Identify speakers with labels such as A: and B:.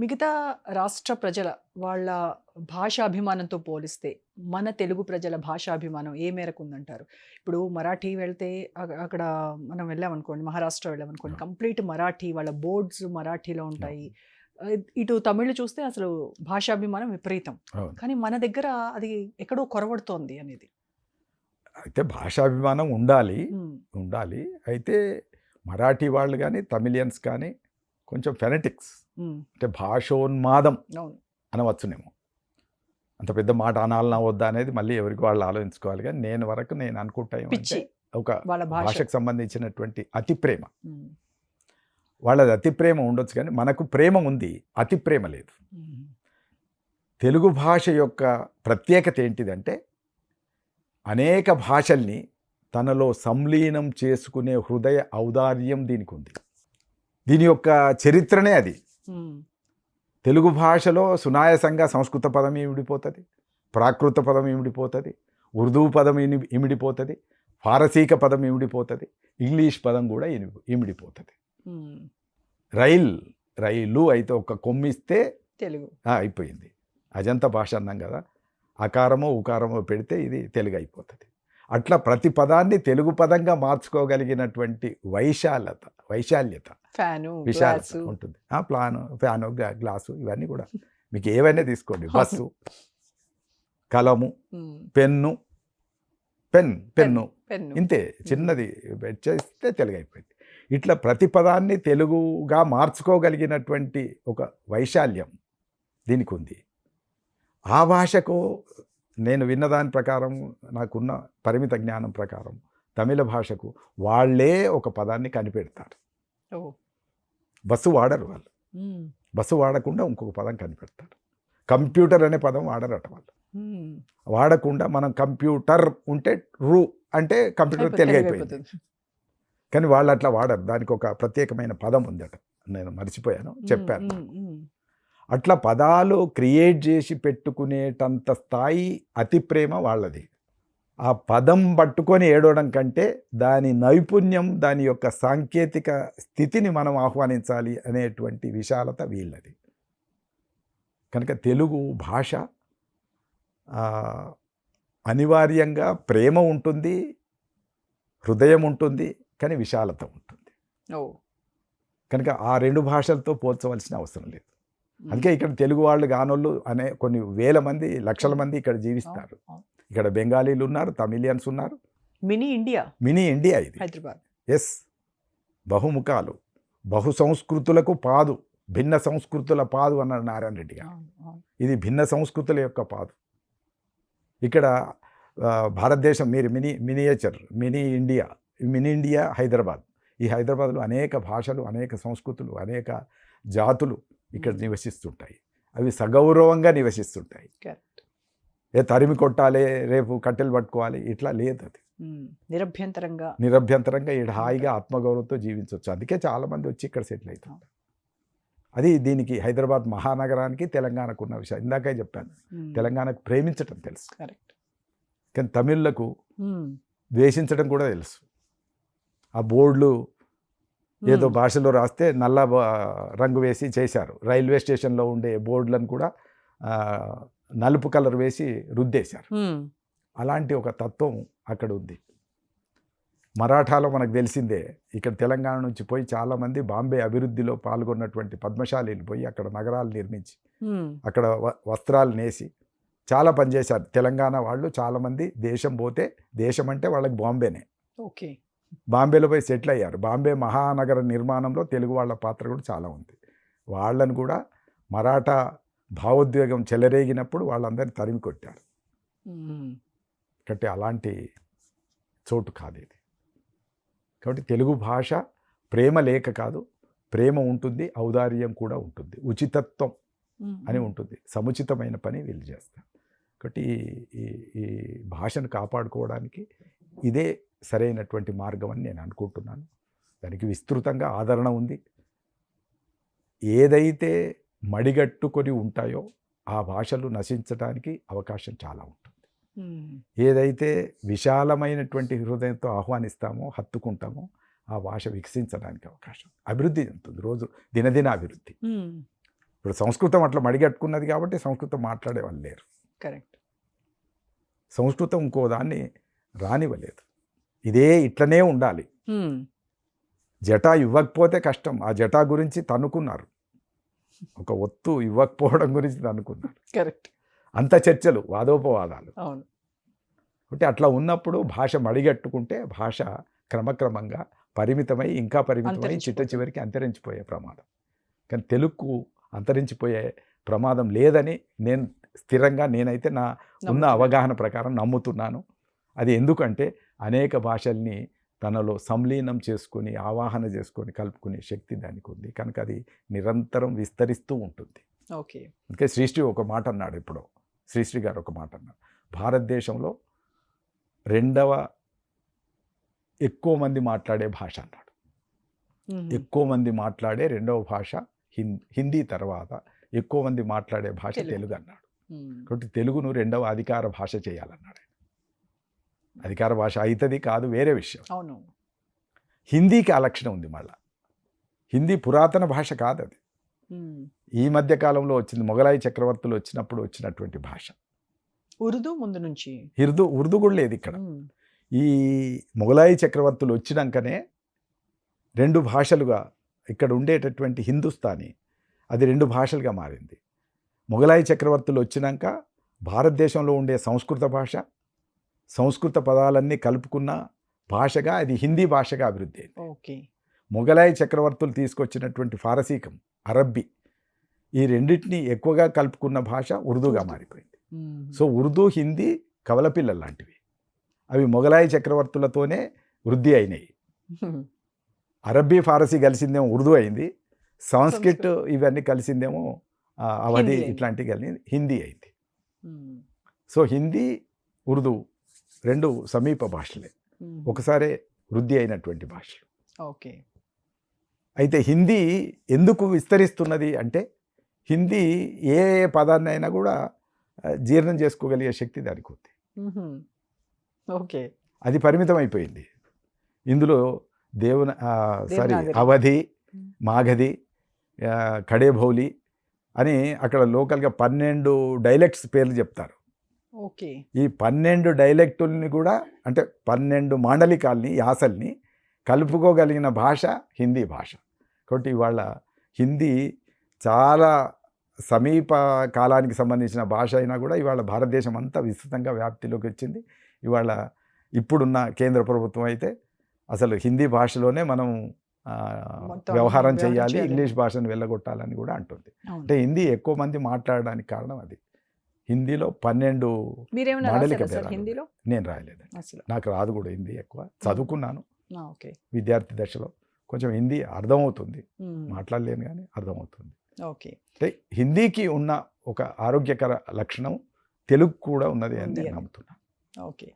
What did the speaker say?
A: మిగతా రాష్ట్ర ప్రజల వాళ్ళ భాషాభిమానంతో పోలిస్తే మన తెలుగు ప్రజల భాషాభిమానం ఏ మేరకు ఉందంటారు ఇప్పుడు మరాఠీ వెళ్తే అక- అక్కడ మనం వెళ్ళామనుకోండి మహారాష్ట్ర వెళ్ళామనుకోండి. కంప్లీట్ మరాఠీ వాళ్ళ బోర్డ్స్ మరాఠీలో ఉంటాయి. ఇటు తమిళ్ చూస్తే అసలు భాషాభిమానం విపరీతం. కానీ మన దగ్గర అది ఎక్కడో కొరవడుతోంది అనేది.
B: అయితే భాషాభిమానం ఉండాలి ఉండాలి. అయితే మరాఠీ వాళ్ళు కానీ తమిళియన్స్ కానీ కొంచెం ఫెనటిక్స్ అంటే భాషోన్మాదం అనవచ్చునేమో. అంత పెద్ద మాట అనాలనా వద్దా అనేది మళ్ళీ ఎవరికి వాళ్ళు ఆలోచించుకోవాలి కానీ నేను వరకు నేను అనుకుంటా ఏమంటే ఒక భాషకు సంబంధించినటువంటి అతి ప్రేమ. వాళ్ళది అతి ప్రేమ ఉండొచ్చు కానీ మనకు ప్రేమ ఉంది అతి ప్రేమ లేదు. తెలుగు భాష యొక్క ప్రత్యేకత ఏంటిదంటే అనేక భాషల్ని తనలో సంలీనం చేసుకునే హృదయ ఔదార్యం దీనికి ఉంది. దీని యొక్క చరిత్రనే అది. తెలుగు భాషలో సునాయాసంగా సంస్కృత పదం ఇమిడిపోతుంది ప్రాకృత పదం ఇమిడిపోతుంది ఉర్దూ పదం ఇమి ఇమిడిపోతుంది ఫారసీక పదం ఇమిడిపోతుంది ఇంగ్లీష్ పదం కూడా ఇమి- ఇమిడిపోతుంది రైల్ రైలు అయితే ఒక కొమ్మిస్తే
A: తెలుగు.
B: అయిపోయింది. అజంత భాష అన్నాం కదా అకారమో ఉకారమో పెడితే ఇది తెలుగు అయిపోతుంది. అట్లా ప్రతి పదాన్ని తెలుగు పదంగా మార్చుకోగలిగినటువంటి వైశాలత వైశాల్యత
A: ఫ్యాను
B: విశాలత ఉంటుంది. ఆ ప్లాను ఫ్యాను గ్లా- గ్లాసు ఇవన్నీ కూడా మీకు ఏవైనా తీసుకోండి. బస్సు కలము పెన్ను పెన్ పెన్ను.
A: పెన్ను.
B: ఇంతే చిన్నది చేస్తే తెలుగు అయిపోయింది ఇట్లా ప్రతి పదాన్ని తెలుగుగా మార్చుకోగలిగినటువంటి ఒక వైశాల్యం దీనికి ఉంది. ఆ భాషకు నేను విన్నదాని ప్రకారం నాకున్న పరిమిత జ్ఞానం ప్రకారం తమిళ భాషకు వాళ్ళే ఒక పదాన్ని కనిపెడతారు. బస్సు వాడరు వాళ్ళు. బస్సు వాడకుండా ఇంకొక పదం కనిపెడతారు. కంప్యూటర్ అనే పదం వాడరట వాళ్ళు. వాడకుండా మనం కంప్యూటర్ ఉంటే రూ అంటే కంప్యూటర్
A: అయిపోతుంది,
B: తెలుగు
A: తెలుగు
B: అయిపోయింది
A: అయిపోతుంది.
B: కానీ వాళ్ళు అట్లా వాడరు. దానికి ఒక ప్రత్యేకమైన పదం ఉందట. నేను మర్చిపోయాను. చెప్పాను. అట్లా పదాలు క్రియేట్ చేసి పెట్టుకునేటంత స్థాయి అతి ప్రేమ వాళ్ళది. ఆ పదం పట్టుకొని ఏడవడం కంటే దాని నైపుణ్యం దాని యొక్క సాంకేతిక స్థితిని మనం ఆహ్వానించాలి అనేటువంటి విశాలత వీళ్ళది. కనుక తెలుగు భాష అనివార్యంగా ప్రేమ ఉంటుంది హృదయం ఉంటుంది కానీ విశాలత ఉంటుంది. కనుక ఆ రెండు భాషలతో పోల్చవలసిన అవసరం లేదు. అందుకే ఇక్కడ తెలుగు వాళ్ళు గానోళ్ళు అనే కొన్ని వేల మంది లక్షల మంది ఇక్కడ జీవిస్తారు. ఇక్కడ బెంగాలీలు ఉన్నారు తమిళియన్స్ ఉన్నారు.
A: Mini India?
B: మినీ ఇండియా ఇది.
A: హైదరాబాద్.
B: ఎస్ బహుముఖాలు బహు సంస్కృతులకు పాదు భిన్న సంస్కృతుల పాదు అన్నారు నారాయణ రెడ్డి గారు. ఇది భిన్న సంస్కృతుల యొక్క పాదు. ఇక్కడ భారతదేశం మీరు mini miniature mini India mini India Hyderabad. ఈ హైదరాబాద్లో అనేక భాషలు అనేక సంస్కృతులు అనేక జాతులు ఇక్కడ. నివసిస్తుంటాయి. అవి సగౌరవంగా నివసిస్తుంటాయి. ఏ తరిమి కొట్టాలి రేపు కట్టెలు పట్టుకోవాలి ఇట్లా లేదు అది.
A: నిరభ్యంతరంగా
B: నిరభ్యంతరంగా ఈడ హాయిగా ఆత్మగౌరవంతో జీవించవచ్చు అందుకే చాలామంది వచ్చి ఇక్కడ సెటిల్ అవుతారు అది దీనికి హైదరాబాద్ మహానగరానికి తెలంగాణకు ఉన్న విషయం. ఇందాకే చెప్పాను. తెలంగాణకు ప్రేమించడం తెలుసు.
A: Correct.
B: కానీ
A: తమిళ్ళకు
B: ద్వేషించడం కూడా తెలుసు. ఆ బోర్డులు ఏదో భాషలో రాస్తే నల్ల రంగు వేసి చేశారు. రైల్వే స్టేషన్లో ఉండే బోర్డులను కూడా నలుపు కలర్ వేసి రుద్దేశారు. అలాంటి ఒక తత్వం అక్కడ ఉంది. మరాఠాలో మనకు తెలిసిందే ఇక్కడ తెలంగాణ నుంచి పోయి చాలామంది బాంబే అభివృద్ధిలో పాల్గొన్నటువంటి పద్మశాలీలు పోయి అక్కడ నగరాలు నిర్మించి అక్కడ వ- వస్త్రాలు నేసి చాలా పనిచేశారు. తెలంగాణ వాళ్ళు చాలామంది దేశం పోతే దేశం అంటే వాళ్ళకి బాంబేనే.
A: ఓకే.
B: బాంబేలో పోయి సెటిల్ అయ్యారు. బాంబే మహానగర నిర్మాణంలో తెలుగు వాళ్ళ పాత్ర కూడా చాలా ఉంది. వాళ్ళని కూడా మరాఠా భావోద్వేగం చెలరేగినప్పుడు వాళ్ళందరినీ తరిమి కొట్టారు. కాబట్టి అలాంటి చోటు కాదు ఇది. కాబట్టి తెలుగు భాష ప్రేమ లేక కాదు. ప్రేమ ఉంటుంది ఔదార్యం కూడా ఉంటుంది. ఉచితత్వం అని. ఉంటుంది. సముచితమైన పని వీళ్ళు చేస్తారు. కాబట్టి ఈ భాషను కాపాడుకోవడానికి ఇదే సరైనటువంటి మార్గం అని నేను అనుకుంటున్నాను. దానికి విస్తృతంగా ఆదరణ ఉంది. ఏదైతే మడిగట్టుకొని ఉంటాయో ఆ భాషలు నశించడానికి అవకాశం చాలా ఉంటుంది. ఏదైతే విశాలమైనటువంటి హృదయంతో ఆహ్వానిస్తామో హత్తుకుంటామో ఆ భాష వికసించడానికి అవకాశం అభివృద్ధి చెందుతుంది రోజు దినదిన అభివృద్ధి ఇప్పుడు సంస్కృతం అట్లా మడిగట్టుకున్నది కాబట్టి సంస్కృతం మాట్లాడే వాళ్ళు లేరు.
A: కరెక్ట్.
B: సంస్కృతం ఇంకో దాన్ని రానివ్వలేదు. ఇదే ఇట్లనే ఉండాలి. జటా ఇవ్వకపోతే కష్టం. ఆ జటా గురించి తన్నుకున్నారు ఒక ఒత్తు ఇవ్వకపోవడం గురించి తన్నుకున్నారు
A: కరెక్ట్.
B: అంత చర్చలు వాదోపవాదాలు.
A: అవును.
B: అంటే అట్లా ఉన్నప్పుడు భాష మడిగట్టుకుంటే భాష క్రమక్రమంగా పరిమితమై ఇంకా పరిమితమై చిట్ట. చివరికి అంతరించిపోయే ప్రమాదం. కానీ తెలుగుకు అంతరించిపోయే ప్రమాదం లేదని నేను స్థిరంగా నేనైతే నా ఉన్న. అవగాహన ప్రకారం నమ్ముతున్నాను. అది ఎందుకంటే అనేక భాషల్ని తనలో సంలీనం చేసుకొని ఆవాహన చేసుకొని కలుపుకునే శక్తి దానికి ఉంది కనుక అది నిరంతరం విస్తరిస్తూ ఉంటుంది
A: ఓకే
B: అందుకే శ్రీశ్రీ ఒక మాట అన్నాడు ఇప్పుడు శ్రీశ్రీ గారు ఒక మాట అన్నాడు భారతదేశంలో రెండవ ఎక్కువ మంది మాట్లాడే భాష అన్నాడు. ఎక్కువ మంది మాట్లాడే రెండవ భాష హిందీ హిందీ తర్వాత ఎక్కువ మంది మాట్లాడే భాష
A: తెలుగు.
B: అన్నాడు. కాబట్టి తెలుగును రెండవ అధికార భాష చేయాలన్నాడు. అధికార భాష అవుతుంది కాదు వేరే విషయం.
A: అవును.
B: హిందీకి ఆ లక్షణం ఉంది మళ్ళా. హిందీ పురాతన భాష కాదు అది. ఈ మధ్య కాలంలో వచ్చింది మొఘలాయి చక్రవర్తులు వచ్చినప్పుడు వచ్చినటువంటి భాష.
A: ఉర్దూ ముందు నుంచి.
B: ఉర్దూ ఉర్దూ కూడా లేదు ఇక్కడ. ఈ మొఘలాయి చక్రవర్తులు వచ్చినాకనే రెండు భాషలుగా ఇక్కడ ఉండేటటువంటి హిందుస్థానీ అది రెండు భాషలుగా మారింది. మొఘలాయి చక్రవర్తులు వచ్చినాక భారతదేశంలో ఉండే సంస్కృత భాష సంస్కృత పదాలన్నీ కలుపుకున్న భాషగా అది హిందీ భాషగా అభివృద్ధి అయింది
A: ఓకే
B: మొఘలాయి చక్రవర్తులు తీసుకొచ్చినటువంటి ఫారసీకం అరబ్బీ ఈ రెండింటిని ఎక్కువగా కలుపుకున్న భాష ఉర్దూగా
A: ఉర్దూ.
B: మారిపోయింది. సో ఉర్దూ హిందీ కవలపిల్లలు లాంటివి అవి మొఘలాయి చక్రవర్తులతోనే వృద్ధి అయినాయి. అరబ్బీ ఫారసీ కలిసిందేమో ఉర్దూ అయింది సంస్కృత్ ఇవన్నీ కలిసిందేమో అవధి. ఇట్లాంటివి కలిసి హిందీ అయింది. సో హిందీ ఉర్దూ రెండు సమీప భాషలే. ఒకసారే వృద్ధి అయినటువంటి భాషలు
A: ఓకే
B: అయితే హిందీ ఎందుకు విస్తరిస్తున్నది అంటే హిందీ ఏ ఏ పదాన్ని అయినా కూడా జీర్ణం చేసుకోగలిగే శక్తి దానికి ఉంది.
A: ఓకే
B: అది పరిమితం అయిపోయింది ఇందులో దేవున సారీ. అవధి. మాగధి ఆ, కడేభౌలి అని అక్కడ లోకల్గా పన్నెండు డైలెక్ట్స్ పేర్లు చెప్తారు ఈ పన్నెండు డైలెక్టుల్ని కూడా అంటే పన్నెండు మాండలికాల్ని యాసల్ని కలుపుకోగలిగిన భాష హిందీ భాష. కాబట్టి ఇవాళ హిందీ చాలా సమీప కాలానికి సంబంధించిన భాష అయినా కూడా ఇవాళ భారతదేశం అంతా విస్తృతంగా వ్యాప్తిలోకి వచ్చింది. ఇవాళ ఇప్పుడున్న కేంద్ర ప్రభుత్వం అయితే అసలు హిందీ భాషలోనే మనం వ్యవహారం చేయాలి. ఇంగ్లీష్ భాషను వెళ్ళగొట్టాలని కూడా అంటుంది. అంటే హిందీ ఎక్కువ మంది మాట్లాడడానికి కారణం అది. హిందీలో పన్నెండు మాండలిక
A: హిందీలో?
B: నేను రాయలేదు. నాకు రాదు కూడా హిందీ ఎక్కువ. చదువుకున్నాను. విద్యార్థి దశలో కొంచెం హిందీ అర్థమవుతుంది. మాట్లాడలేను కానీ అర్థమవుతుంది.
A: ఓకే.
B: అంటే హిందీకి ఉన్న ఒక ఆరోగ్యకర లక్షణం తెలుగు కూడా ఉన్నది అని నేను. నమ్ముతున్నాను
A: ఓకే.